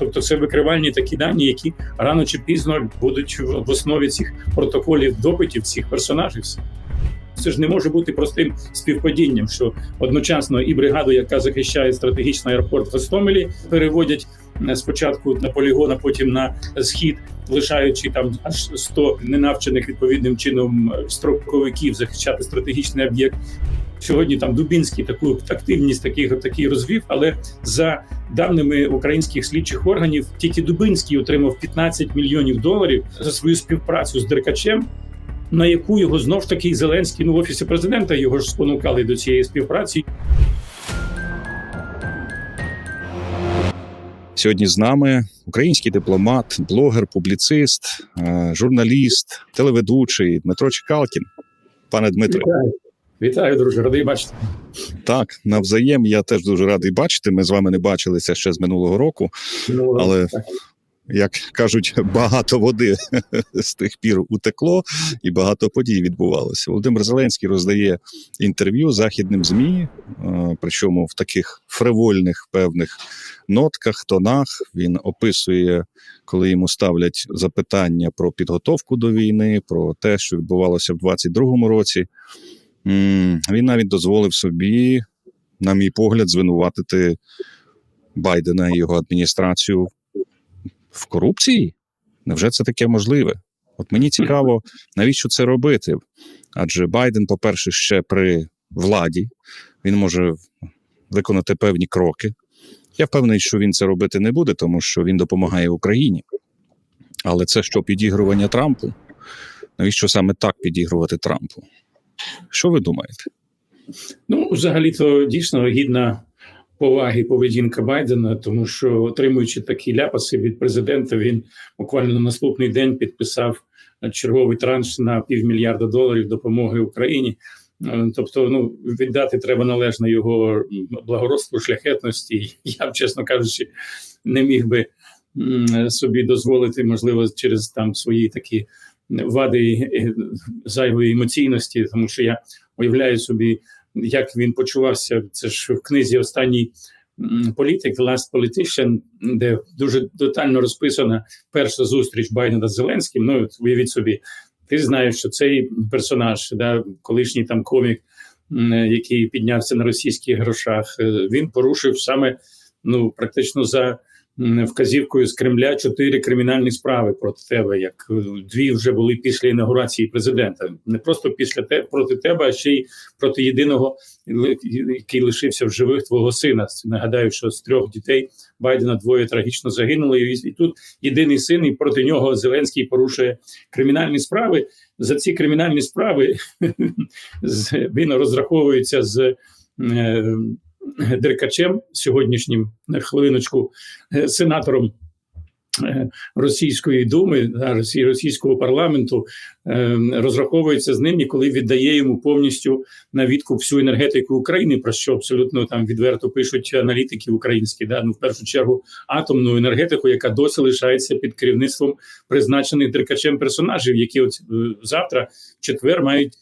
Тобто це викривальні такі дані, які рано чи пізно будуть в основі цих протоколів допитів цих персонажів. Це ж не може бути простим співпадінням, що одночасно і бригаду, яка захищає стратегічний аеропорт в Гостомелі, переводять е, спочатку на полігон, а потім на схід, лишаючи там аж 100 ненавчених відповідним чином е, строковиків захищати стратегічний об'єкт. Сьогодні там Дубінський таку активність таких такий розвів, але за даними українських слідчих органів, тільки Дубинський отримав 15 мільйонів доларів за свою співпрацю з Деркачем, на яку його знов ж таки Зеленський ну в офісі президента його ж спонукали до цієї співпраці. Сьогодні з нами український дипломат, блогер, публіцист, е, журналіст, телеведучий Дмитро Чекалкін. Пане Дмитре, Вітаю, друже, радий бачити. так навзаєм я теж дуже радий бачити. Ми з вами не бачилися ще з минулого року, Ну, Але- так. як кажуть, багато води з тих пір утекло, і багато подій відбувалося. Володимир Зеленський роздає інтерв'ю західним змі, е, причому в таких фривольних певних нотках, тонах. Він описує, коли йому ставлять запитання про підготовку до війни, про те, що відбувалося в 22-му році. Він навіть дозволив собі, на мій погляд, звинуватити Байдена і його адміністрацію в корупції? Невже це таке можливе? От мені цікаво, навіщо це робити? Адже Байден, по-перше, ще при владі, він може виконати певні кроки. Я впевнений, що він це робити не буде, тому що він допомагає Україні. Але це що підігрування Трампу? Навіщо саме так підігрувати Трампу? Що ви думаєте? Ну, взагалі-то дійсно гідна поваги поведінка Байдена, тому що отримуючи такі ляпаси від президента, він буквально на наступний день підписав черговий транш на півмільярда доларів допомоги Україні. Е, Тобто, ну віддати треба належно його благородству, шляхетності. Я б, чесно кажучи, не міг би собі дозволити, можливо, через там свої такі вади зайвої емоційності, тому що я уявляю собі, як він почувався. Це ж в книзі останній політик, Last Politician, де дуже детально розписана перша зустріч Байдена з Зеленським. Ну уявіть собі, ти знаєш, що цей персонаж, да, колишній там комік, який піднявся на російських грошах, е, він порушив саме ну практично за вказівкою з Кремля чотири кримінальні справи проти тебе. Як е, дві вже були після інаугурації президента, не просто після те проти тебе, а ще й проти єдиного, який лишився в живих твого сина. Нагадаю, що з трьох дітей Байдена двоє трагічно загинули, і, і тут єдиний син, і проти нього Зеленський порушує кримінальні справи. За ці кримінальні справи він розраховується з. Е, Деркачем сьогоднішнім на хвилиночку е, сенатором е, Російської думи російського парламенту е, розраховується з ним, і коли віддає йому повністю на відкуп всю енергетику України, про що абсолютно там відверто пишуть аналітики українські, да ну в першу чергу атомну енергетику, яка досі лишається під керівництвом призначених деркачем персонажів, які от е, завтра в четвер мають.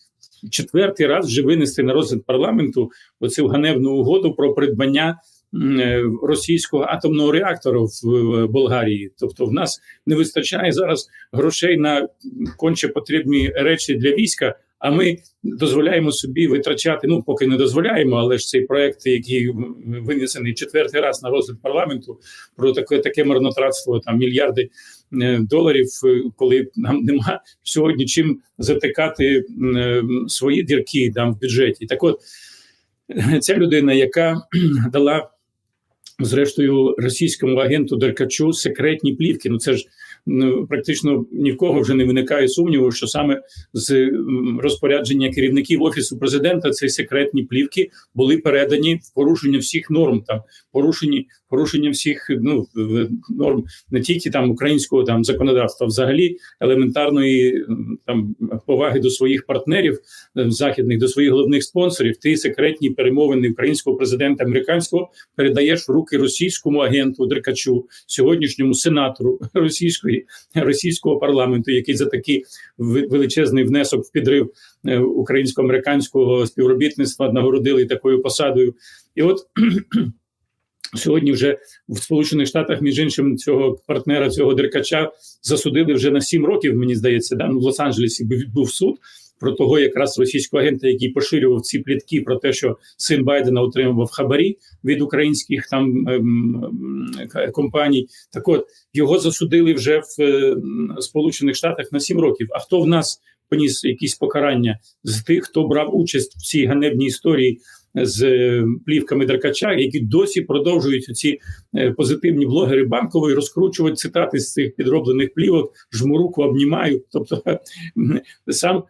Четвертий раз вже винести на розгляд парламенту оцю ганебну угоду про придбання е, російського атомного реактора в е, Болгарії. Тобто, в нас не вистачає зараз грошей на конче потрібні речі для війська. А ми дозволяємо собі витрачати. Ну поки не дозволяємо, але ж цей проект, який винесений четвертий раз на розгляд парламенту, про таке таке марнотратство, там мільярди доларів, е, коли нам нема сьогодні чим затикати е, свої дірки там в бюджеті. Так от ця людина, яка дала зрештою російському агенту Деркачу секретні плівки. Ну це ж ну, практично ні в кого вже не виникає сумніву, що саме з розпорядження керівників офісу президента ці секретні плівки були передані в порушення всіх норм, там порушені порушення всіх ну норм не тільки там українського там законодавства, взагалі елементарної там поваги до своїх партнерів е, західних, до своїх головних спонсорів. Ти секретні перемовини українського президента американського передаєш в руки російському агенту Деркачу, сьогоднішньому сенатору російської російського парламенту, який за такий величезний внесок в підрив е, українсько-американського співробітництва нагородили такою посадою. І от Сьогодні вже в Сполучених Штатах, між іншим, цього партнера, цього деркача засудили вже на 7 років. Мені здається, да? ну, в Лос-Анджелесі був- суд про того, якраз російського агента, який поширював ці плітки про те, що син Байдена отримував хабарі від українських там ем, компаній. Так от його засудили вже в е, Сполучених Штатах на 7 років. А хто в нас поніс якісь покарання з тих, хто брав участь в цій ганебній історії? З е, плівками Деркача, які досі продовжують ці е, позитивні блогери банкової розкручувати цитати з цих підроблених плівок, жму руку, обнімаю. Тобто сам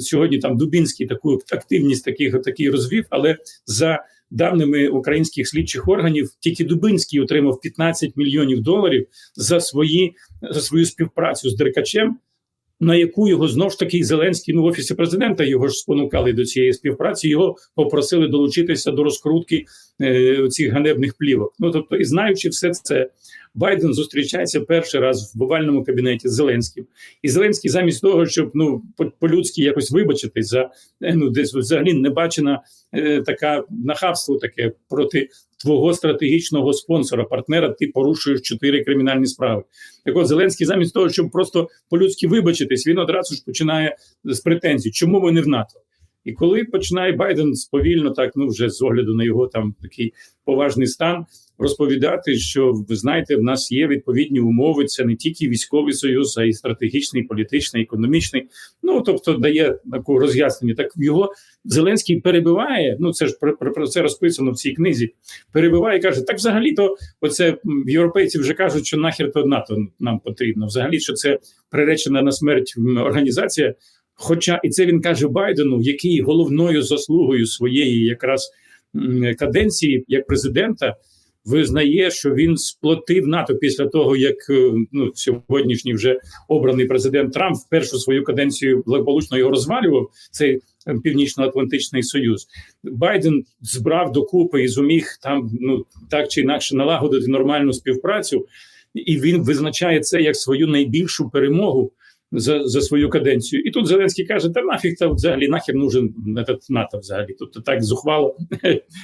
сьогодні там Дубінський таку активність таких такий розвів, але за даними українських слідчих органів, тільки Дубинський отримав 15 мільйонів доларів за свої за свою співпрацю з Деркачем. На яку його знов ж таки Зеленський ну в офісі президента його ж спонукали до цієї співпраці. Його попросили долучитися до розкрутки е, цих ганебних плівок. Ну тобто, і знаючи все це, Байден зустрічається перший раз в овальному кабінеті з Зеленським. І Зеленський, замість того, щоб ну по- по-людськи якось вибачитись за е, ну десь взагалі не бачена е, така нахабство таке проти твого стратегічного спонсора, партнера. Ти порушуєш чотири кримінальні справи. Так от Зеленський, замість того, щоб просто по-людськи вибачитись, він одразу ж починає з претензій, чому ви не в НАТО. І коли починає Байден повільно, так ну вже з огляду на його там такий поважний стан, розповідати, що ви знаєте, в нас є відповідні умови. Це не тільки військовий союз, а й стратегічний, політичний, економічний. Ну тобто дає таку роз'яснення. Так його Зеленський перебиває. Ну це ж про, про, це розписано в цій книзі. Перебиває, каже: так, взагалі, то оце європейці вже кажуть, що нахер то НАТО нам потрібно. Взагалі, що це приречена на смерть організація. Хоча і це він каже Байдену, який головною заслугою своєї якраз каденції як президента визнає, що він сплотив НАТО після того, як е, ну сьогоднішній вже обраний президент Трамп в першу свою каденцію благополучно його розвалював. Цей е, північно-атлантичний союз Байден збрав докупи і зуміг там ну так чи інакше налагодити нормальну співпрацю, і він визначає це як свою найбільшу перемогу за, за свою каденцію. І тут Зеленський каже: та нафіг та взагалі нахер нужен этот НАТО взагалі. Тобто так зухвало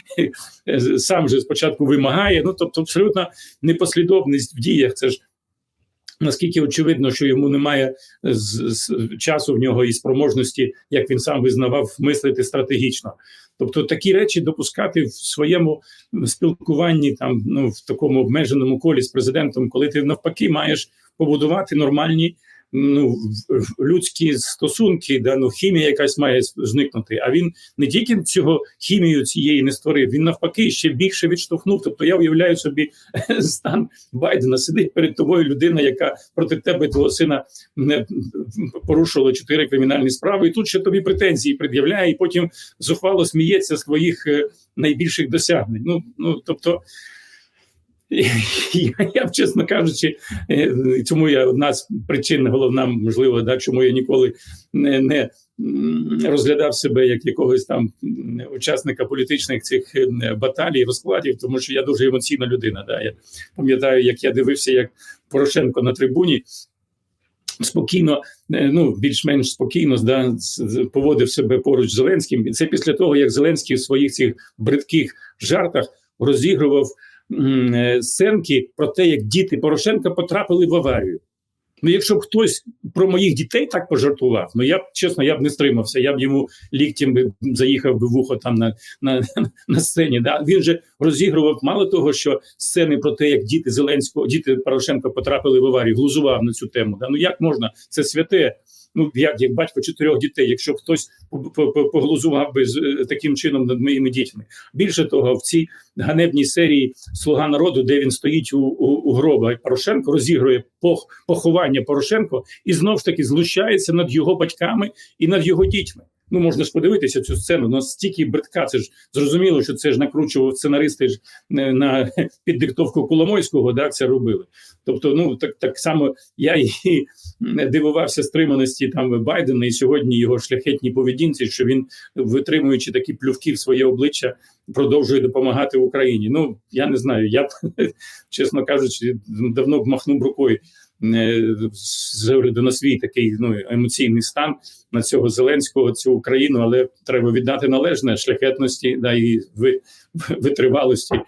сам же спочатку вимагає. Ну тобто, абсолютно непослідовність в діях. Це ж. Наскільки очевидно, що йому немає з, з часу в нього і спроможності, як він сам визнавав, мислити стратегічно. Тобто такі речі допускати в своєму спілкуванні, там ну в такому обмеженому колі з президентом, коли ти навпаки маєш побудувати нормальні ну людські стосунки, да ну хімія якась має зникнути. А він не тільки цього хімію цієї не створив, він навпаки ще більше відштовхнув. Тобто я уявляю собі стан Байдена. Сидить перед тобою людина, яка проти тебе твого сина не порушувала чотири кримінальні справи, і тут ще тобі претензії пред'являє, і потім зухвало сміється з твоїх е, найбільших досягнень. Ну ну тобто. Я, я чесно кажучи, е, цьому я одна з причин головна, можливо, да, чому я ніколи не, не розглядав себе як якогось там учасника політичних цих е, баталій, розкладів, тому що я дуже емоційна людина. Да. Я пам'ятаю, як я дивився, як Порошенко на трибуні. Спокійно, е, ну більш-менш спокійно да, поводив себе поруч з Зеленським. І це після того, як Зеленський в своїх цих бридких жартах розігрував е, сценки про те, як діти Порошенка потрапили в аварію. Ну, якщо б хтось про моїх дітей так пожартував, ну я б чесно, я б не стримався. Я б йому ліктем би заїхав би в ухо там на, на, на сцені. Да? Він же розігрував мало того, що сцени про те, як діти Зеленського, діти Порошенка потрапили в аварію, глузував на цю тему. Да? Ну як можна? Це святе. Ну як як батько чотирьох дітей, якщо хтось по- по- по- поглузував би з е, таким чином над моїми дітьми. Більше того, в цій ганебній серії Слуга народу, де він стоїть у, у, у гроба Порошенко, розігрує пох, поховання Порошенко і знов ж таки злущається над його батьками і над його дітьми. Ну можна ж подивитися цю сцену. Настільки бридка, це ж зрозуміло, що це ж накручував сценаристи ж е, на під диктовку Коломойського, да, це робили. Тобто, ну так так само я і дивувався стриманості там Байдена, і сьогодні його шляхетній поведінці, що він, витримуючи такі плювки в своє обличчя, продовжує допомагати Україні. Ну я не знаю. Я чесно кажучи, давно б махнув рукою з огляду на свій такий ну емоційний стан на цього Зеленського, цю Україну, але треба віддати належне шляхетності да і ви- витривалості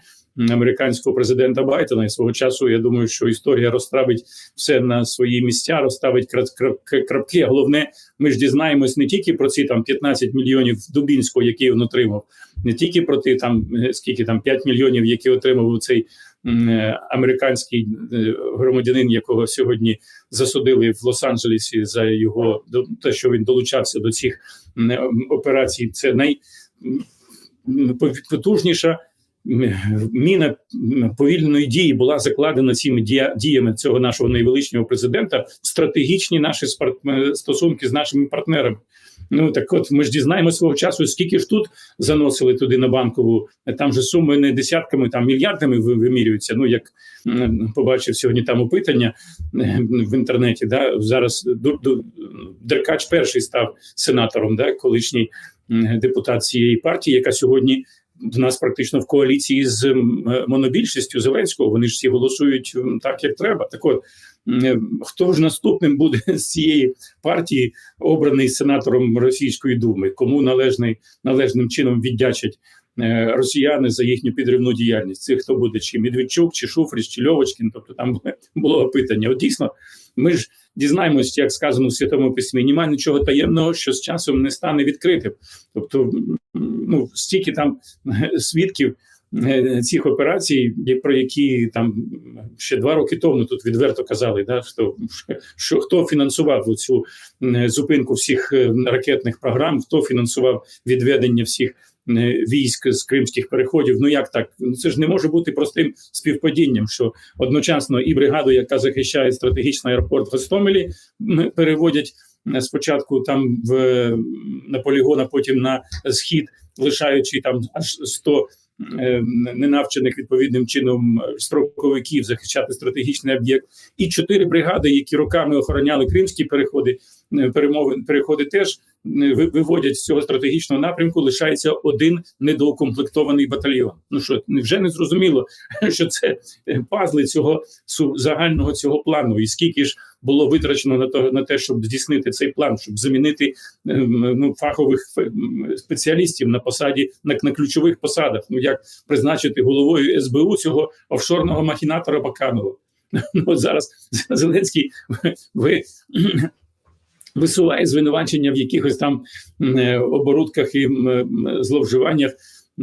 американського президента Байдена. І свого часу я думаю, що історія розставить все на свої місця, розставить крап- крап- крапки. А головне, ми ж дізнаємось не тільки про ці там 15 мільйонів Дубінського, які він отримав, не тільки про ті там е, скільки там 5 мільйонів, які отримав цей е, американський е, громадянин, якого сьогодні засудили в Лос-Анджелесі за його те, що він долучався до цих е, операцій. Це най м, пов- потужніша м, міна повільної дії була закладена цими дія- діями цього нашого найвеличнього президента стратегічні наші е, стосунки з нашими партнерами. Ну так от ми ж дізнаємося свого часу, скільки ж тут заносили туди на банкову. Там же суми не десятками, там мільярдами вимірюються. Ну як побачив сьогодні там опитання в інтернеті. Да зараз Деркач перший став сенатором, да, колишній депутат цієї партії, яка сьогодні в нас практично в коаліції з е, монобільшістю Зеленського. Вони ж всі голосують так, як треба. Так от хто ж наступним буде з цієї партії, обраний сенатором Російської думи? Кому належний належним чином віддячать? е, Росіяни за їхню підривну діяльність. Це хто буде чи Медведчук, чи Шуфрич, чи Льовочкін. Тобто там було опитання. От дійсно, ми ж дізнаємось, як сказано в святому письмі, немає нічого таємного, що з часом не стане відкритим. Тобто, ну стільки там е, свідків е, цих операцій, про які там ще два роки тому тут відверто казали, да що, що хто фінансував цю зупинку всіх е, ракетних програм, хто фінансував відведення всіх е, військ з кримських переходів. Ну як так? Ну це ж не може бути простим співпадінням, що одночасно і бригаду, яка захищає стратегічний аеропорт в Гостомелі, переводять е, спочатку там в е, на полігон, а потім на схід, лишаючи там аж 100 е, ненавчених відповідним чином е, строковиків захищати стратегічний об'єкт, і чотири бригади, які роками охороняли кримські переходи, е, перемови переходи теж е, виводять з цього стратегічного напрямку. Лишається один недоукомплектований батальйон. Ну що вже не зрозуміло, що це е, пазли цього загального цього плану, і скільки ж було витрачено на то на те, щоб здійснити цей план, щоб замінити ем, ну фахових спеціалістів на посаді на, на ключових посадах. Ну як призначити головою СБУ цього офшорного махінатора Баканова? Ну зараз Зеленський ви. Висуває звинувачення в якихось там е, оборудках і м, зловживаннях,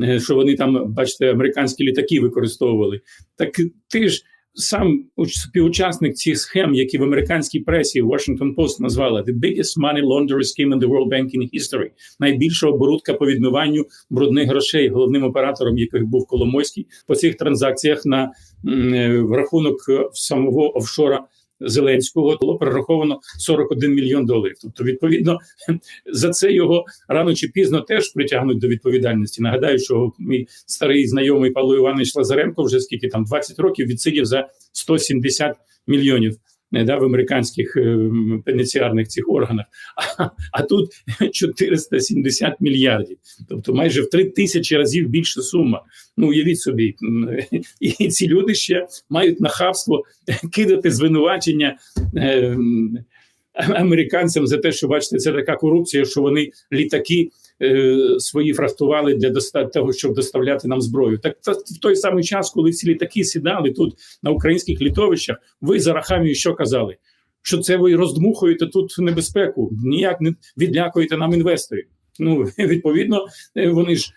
е, що вони там, бачите, американські літаки використовували. Так ти ж сам уч- співучасник цих схем, які в американській пресі Washington Post назвали «the biggest money laundering scheme in the world banking history», найбільша оборудка по відмиванню брудних грошей, головним оператором яких був Коломойський по цих транзакціях на е, в рахунок е, самого офшора. Зеленського було перераховано 41 мільйон доларів. Тобто, відповідно, за це його рано чи пізно теж притягнуть до відповідальності. Нагадаю, що мій старий знайомий Павло Іванович Лазаренко вже скільки там 20 років відсидів за 170 мільйонів. Да, в американських е, пенітенціарних цих органах, а, а тут 470 мільярдів, тобто майже в три тисячі разів більша сума. Ну уявіть собі, і ці люди ще мають нахабство кидати звинувачення е, американцям за те, що бачите, це така корупція, що вони літаки е, свої фрахтували для доста- того, щоб доставляти нам зброю. Так та, в той самий час, коли ці літаки сідали тут на українських літовищах, ви за Рахамію що казали? Що це ви роздмухуєте тут небезпеку, ніяк не відлякуєте нам інвесторів. Ну відповідно, е, вони ж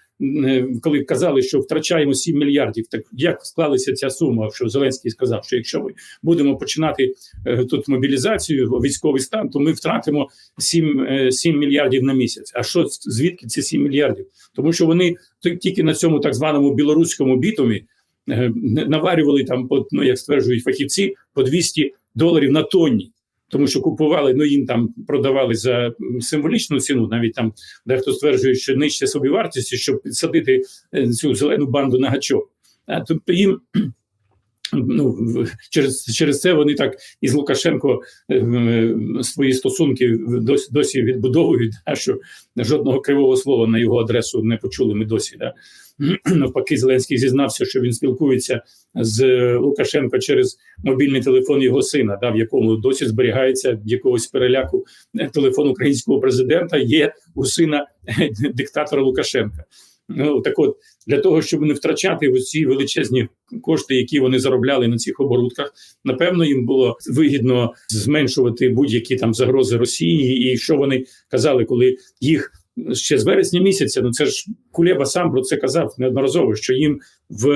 коли казали, що втрачаємо 7 мільярдів, так як склалася ця сума? Що Зеленський сказав, що якщо ми будемо починати е, тут мобілізацію, військовий стан, то ми втратимо 7, е, 7 мільярдів на місяць. А що звідки ці 7 мільярдів? Тому що вони тільки на цьому так званому білоруському бітумі е, наварювали там, ну як стверджують фахівці, по 200 доларів на тонні. Тому що купували, ну їм там продавали за символічну ціну. Навіть там дехто стверджує, що нижче собівартості, щоб підсадити е, цю зелену банду на гачок. А тобто їм ну через, через це вони так із Лукашенко е, е, свої стосунки досі, досі відбудовують. Да, що жодного кривого слова на його адресу не почули. Ми досі да. навпаки, Зеленський зізнався, що він спілкується з Лукашенко через мобільний телефон його сина, да, в якому досі зберігається якогось переляку телефон українського президента. Є у сина диктатора Лукашенка. Ну так от для того, щоб не втрачати ці величезні кошти, які вони заробляли на цих оборудках, напевно, їм було вигідно зменшувати будь-які там загрози Росії, і що вони казали, коли їх ще з вересня місяця. Ну це ж Кулеба сам про це казав неодноразово, що їм в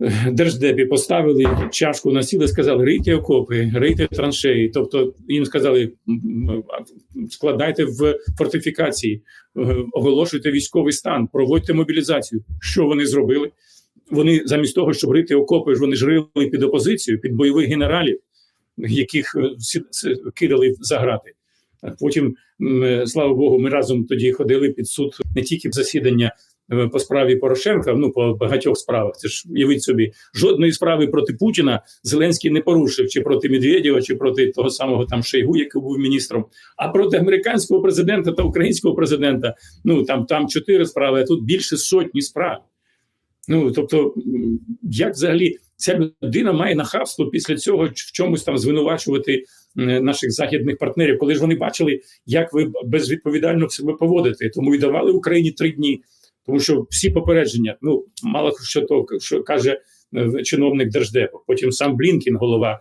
е, держдепі поставили чашку на стіл і сказали: рийте окопи, рийте траншеї. Тобто їм сказали: складайте в фортифікації, е, оголошуйте військовий стан, проводьте мобілізацію. Що вони зробили? Вони замість того, щоб рити окопи, ж вони ж рили під опозицію, під бойових генералів, яких е, кидали за грати. Потім, е, слава Богу, ми разом тоді ходили під суд не тільки засідання е, по справі Порошенка, ну по багатьох справах. Це ж уявіть собі, жодної справи проти Путіна Зеленський не порушив, чи проти Медведєва, чи проти того самого там Шойгу, який був міністром. А проти американського президента та українського президента, ну там там чотири справи, а тут більше сотні справ. Ну тобто, як взагалі ця людина має нахабство після цього в чомусь там звинувачувати наших західних партнерів, коли ж вони бачили, як ви безвідповідально себе поводите, тому і давали Україні три дні. Тому що всі попередження, ну мало що то що каже е, чиновник держдепу. Потім сам Блінкін, голова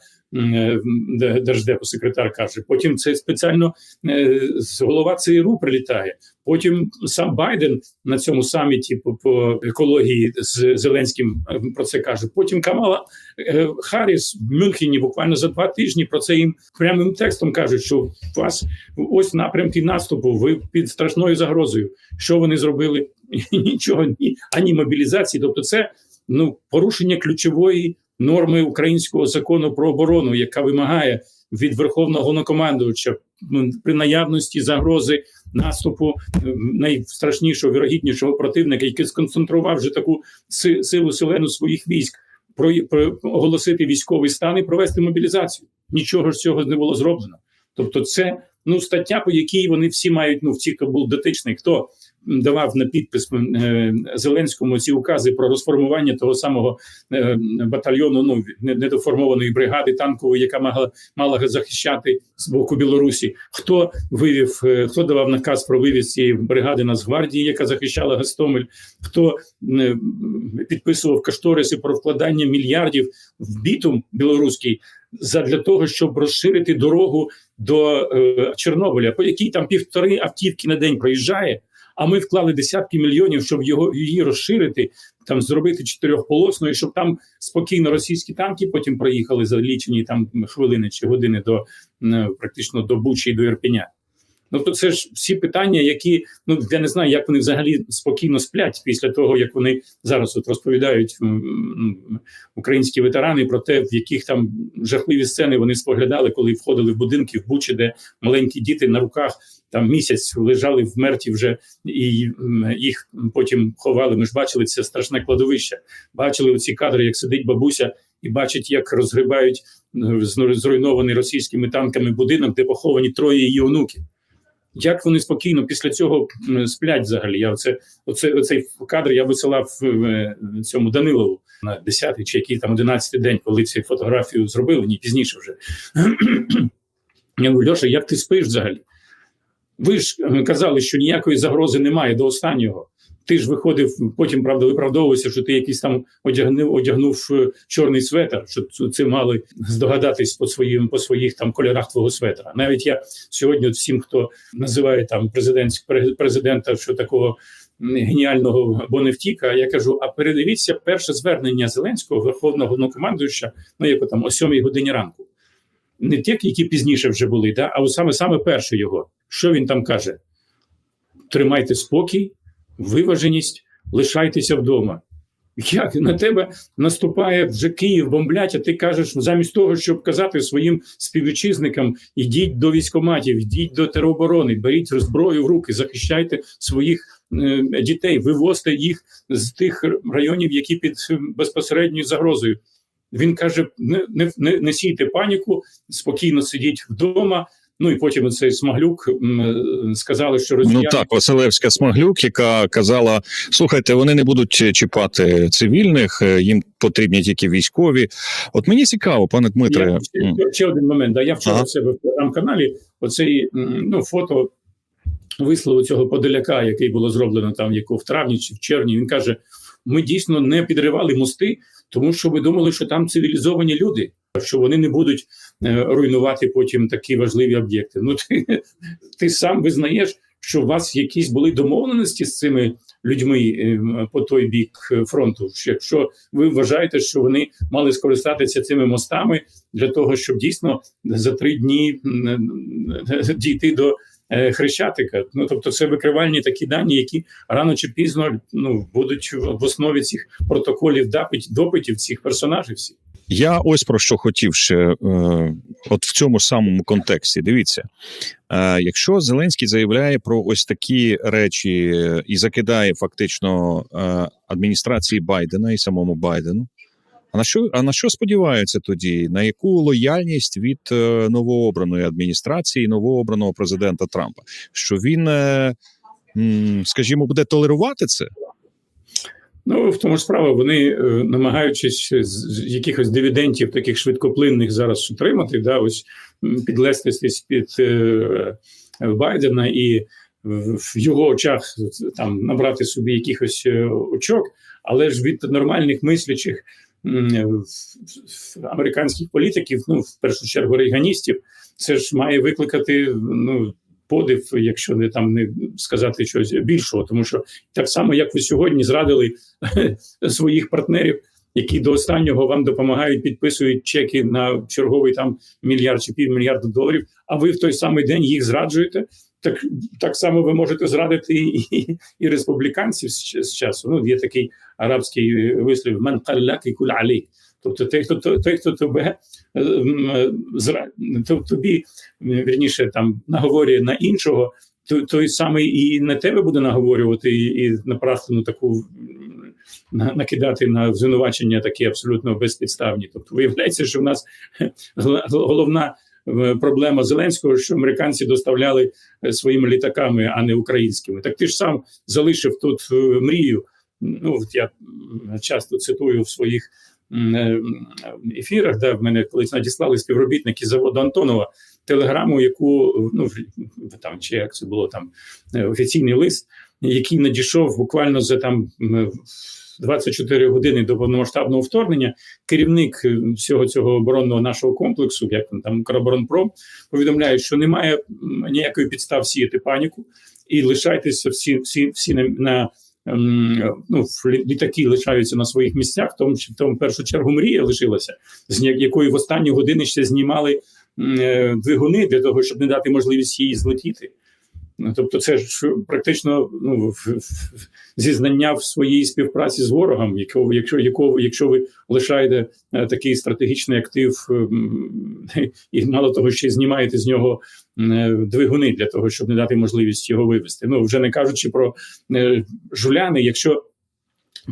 держдепу, секретар каже. Потім це спеціально е, голова ЦРУ прилітає. Потім сам Байден на цьому саміті по, по екології з Зеленським е, про це каже. Потім Камала е, Харріс в Мюнхені буквально за два тижні про це їм прямим текстом кажуть, що у вас ось напрямки наступу. Ви під страшною загрозою. Що вони зробили? Нічого ні ані мобілізації. Тобто, це ну порушення ключової норми українського закону про оборону, яка вимагає від верховного головнокомандувача при наявності загрози наступу е, найстрашнішого вірогіднішого противника, який сконцентрував вже таку силу селену своїх військ, оголосити військовий стан і провести мобілізацію. Нічого ж цього не було зроблено. Тобто, це ну стаття, по якій вони всі мають ну всі, хто був дотичний, хто давав на підпис е, Зеленському ці укази про розформування того самого е, батальйону, ну недоформованої бригади танкової, яка мала мала захищати з боку Білорусі. Хто вивів, е, хто давав наказ про вивіз цієї бригади Нацгвардії, яка захищала Гостомель? Хто підписував кошториси про вкладання мільярдів в бітум білоруський задля того, щоб розширити дорогу до е, Чорнобиля, по якій там півтори автівки на день проїжджає. А ми вклали десятки мільйонів, щоб його її розширити, там зробити чотирьохполосною, щоб там спокійно російські танки потім проїхали за лічені там хвилини чи години до практично до Бучі і до Ірпеня. Ну то це ж всі питання, які ну я не знаю, як вони взагалі спокійно сплять після того, як вони зараз от розповідають українські ветерани про те, в яких там жахливі сцени вони споглядали, коли входили в будинки в Бучі, де маленькі діти на руках там місяць лежали вмерті вже і їх потім ховали. Ми ж бачили це страшне кладовище. Бачили оці кадри, як сидить бабуся і бачить, як розгрибають зруйнований російськими танками будинок, де поховані троє її онуків. Як вони спокійно після цього сплять взагалі? Я оце, оце, оцей кадр я висилав е, цьому Данилову на 10-й чи який там 11-й день, коли цю фотографію зробили, ні пізніше вже. Я говорю, Льоша, як ти спиш взагалі? Ви ж е, казали, що ніякої загрози немає до останнього. Ти ж виходив, потім правда виправдовувався, що ти якийсь там одягнув, одягнув е, чорний светр, що це мали здогадатись по своїм по своїх там кольорах твого светра. Навіть я сьогодні, всім, хто називає там президент, президента, що такого геніального або не втіка, я кажу: а передивіться перше звернення Зеленського, верховного головнокомандуюча, ну як там о сьомій годині ранку. Не ті, які пізніше вже були, да, а саме саме перше його. Що він там каже? Тримайте спокій, виваженість, лишайтеся вдома. Як на тебе наступає вже Київ, бомблять, а ти кажеш, замість того, щоб казати своїм співвітчизникам, ідіть до військоматів, йдіть до тероборони, беріть зброю в руки, захищайте своїх е, дітей, вивозьте їх з тих районів, які під е, безпосередньою загрозою. Він каже: не, не, не сійте паніку, спокійно сидіть вдома. Ну і потім цей смаглюк сказали, що Ну росіяни так, Василевська Смаглюк, яка казала: слухайте, вони не будуть чіпати цивільних, е, їм потрібні тільки військові. От мені цікаво, пане Дмитре. Я, ще, ще один момент. Да, я вчора Ага. в себе в телеграм-каналі оцей ну, фото вислову цього Подоляка, який було зроблено там яко в травні чи в червні. Він каже: ми дійсно не підривали мости, тому що ми думали, що там цивілізовані люди, що вони не будуть е, руйнувати потім такі важливі об'єкти. Ну ти, ти сам визнаєш, що у вас якісь були домовленості з цими людьми е, по той бік е, фронту. Якщо ви вважаєте, що вони мали скористатися цими мостами для того, щоб дійсно за три дні е, дійти до е, Хрещатика, ну тобто це викривальні такі дані, які рано чи пізно ну будуть в основі цих протоколів допит, допитів цих персонажів. Всіх. Я ось про що хотів ще, е, от в цьому самому контексті. Дивіться, е, якщо Зеленський заявляє про ось такі речі е, і закидає фактично адміністрації Байдена і самому Байдену. А на що а на що сподіваються тоді? На яку лояльність від новообраної адміністрації, новообраного президента Трампа? Що він, скажімо, буде толерувати це? Ну в тому ж справа, вони е, намагаючись з якихось дивідентів таких швидкоплинних зараз отримати, да, ось м, підлестись під е, Байдена і в його очах там набрати собі якихось е, очок, але ж від нормальних мислячих американських політиків, ну в першу чергу рейганістів, це ж має викликати ну. Подив, якщо не там не сказати щось більшого, тому що так само, як ви сьогодні зрадили своїх партнерів, які до останнього вам допомагають, підписують чеки на черговий там мільярд чи півмільярда доларів. А ви в той самий день їх зраджуєте. Так так само ви можете зрадити і, і, і республіканців з, з часу. Ну є такий арабський вислів «Мен қалляк і куль алейк». Тобто, той, хто той, хто тебе е, е, то- тобі вірніше там наговорює на іншого, то той самий і на тебе буде наговорювати, і, і направду ну, таку на- накидати на звинувачення такі абсолютно безпідставні. Тобто, виявляється, що в нас головна е, проблема Зеленського, що американці доставляли своїми літаками, а не українськими. Так ти ж сам залишив тут мрію. Ну я часто цитую в своїх ефірах, де в мене колись надіслали співробітники заводу Антонова телеграму, яку ну там чи як це було там е, офіційний лист, який надійшов буквально за там м, 24 години до повномасштабного вторгнення. Керівник е, всього цього оборонного нашого комплексу, як він там Укроборонпром, повідомляє, що немає ніякої підстав сіяти паніку, і лишайтеся всі, всі, всі на. на Ну, в літаки лишаються на своїх місцях, тому, що тому в першу чергу мрія лишилася, з якої в останні години ще знімали е, двигуни для того, щоб не дати можливість їй злетіти. Ну, тобто, це ж практично ну, зізнання в своїй співпраці з ворогом, якого, якщо, якого, якщо ви лишаєте е, такий стратегічний актив, ем, і мало того, ще знімаєте з нього е, двигуни для того, щоб не дати можливість його вивести. Ну вже не кажучи про е, жуляни, якщо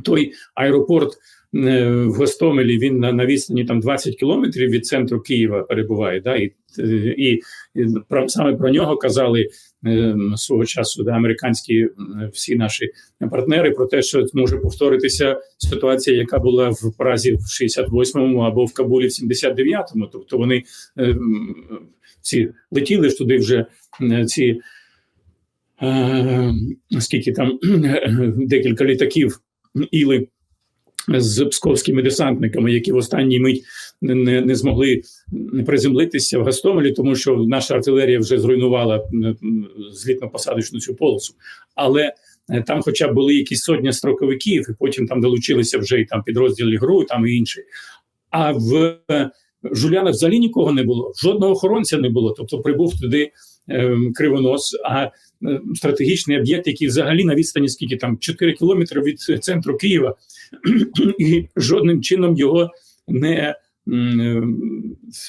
той аеропорт е, в Гостомелі він на, на відстані там 20 кілометрів від центру Києва перебуває, да, і, і, і про, саме про нього казали е, свого часу да, американські всі наші партнери про те, що може повторитися ситуація, яка була в Празі в 68-му або в Кабулі в 79-му. Тобто вони е, всі летіли ж туди вже е, ці. Скільки там декілька літаків іли з псковськими десантниками, які в останній мить не, не змогли приземлитися в Гастомелі, тому що наша артилерія вже зруйнувала злітно-посадочну цю полосу. Але е, там, хоча б були якісь сотні строковиків, і потім там долучилися вже і там підрозділи ГРУ, там і інші. А в Жулянах взагалі нікого не було, жодного охоронця не було. Тобто прибув туди е, кривонос. А е, стратегічний об'єкт, який взагалі на відстані скільки там 4 кілометри від центру Києва, і жодним чином його не е,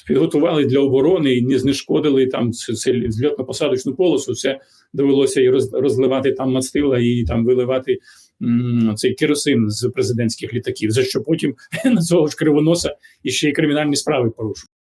підготували для оборони і не знешкодили там зльотно-посадочну полосу. Це довелося і роз- розливати там мастила і там виливати цей керосин з президентських літаків, за що потім на цього ж кривоноса і ще й кримінальні справи порушують.